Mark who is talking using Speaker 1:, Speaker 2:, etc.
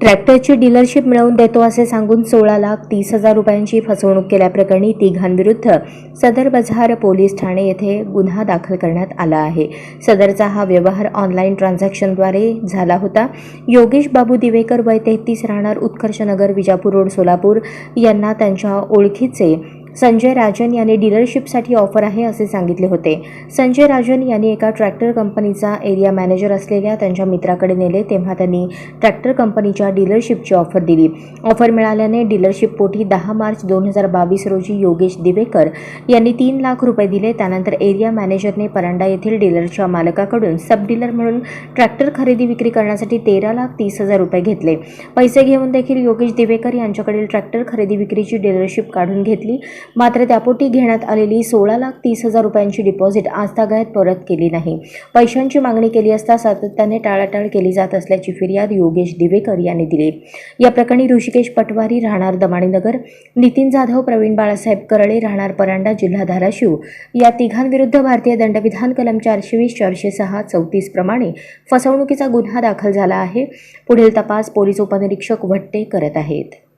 Speaker 1: ट्रॅक्टरची डीलरशिप मिळवून देतो असे सांगून सोळा लाख तीस हजार रुपयांची फसवणूक केल्याप्रकरणी तिघांविरुद्ध सदर बझार पोलीस ठाणे येथे गुन्हा दाखल करण्यात आला आहे. सदरचा हा व्यवहार ऑनलाईन ट्रान्झॅक्शनद्वारे झाला होता. योगेश बाबू दिवेकर वय तेहतीस राहणार उत्कर्षनगर विजापूर रोड सोलापूर यांना त्यांच्या ओळखीचे संजय राजन यांनी डीलरशिपसाठी ऑफर आहे असे सांगितले होते. संजय राजन यांनी एका ट्रॅक्टर कंपनीचा एरिया मॅनेजर असलेल्या त्यांच्या मित्राकडे नेले तेव्हा त्यांनी ट्रॅक्टर कंपनीच्या डीलरशिपची ऑफर दिली. ऑफर मिळाल्याने डीलरशिप पोटी दहा मार्च दोन हजार बावीस रोजी योगेश दिवेकर यांनी तीन लाख रुपये दिले. त्यानंतर एरिया मॅनेजरने परांडा येथील डीलरच्या मालकाकडून सब डीलर म्हणून ट्रॅक्टर खरेदी विक्री करण्यासाठी तेरा लाख तीस हजार रुपये घेतले. पैसे घेऊन देखील योगेश दिवेकर यांच्याकडील ट्रॅक्टर खरेदी विक्रीची डीलरशिप काढून घेतली. मात्र त्यापोटी घेण्यात आलेली सोळा लाख तीस हजार रुपयांची डिपॉझिट आजतागायत परत केली नाही. पैशांची मागणी केली असता सातत्याने टाळाटाळ केली जात असल्याची फिर्याद योगेश दिवेकर यांनी दिली. या प्रकरणी ऋषिकेश पटवारी राहणार दमाणीनगर नितीन जाधव प्रवीण बाळासाहेब करळे राहणार परांडा जिल्हा धाराशिव. या तिघांविरुद्ध भारतीय दंडविधान कलम चारशे वीस चारशे सहा चौतीस प्रमाणे फसवणुकीचा गुन्हा दाखल झाला आहे. पुढील तपास पोलीस उपनिरीक्षक भट्टे करत आहेत.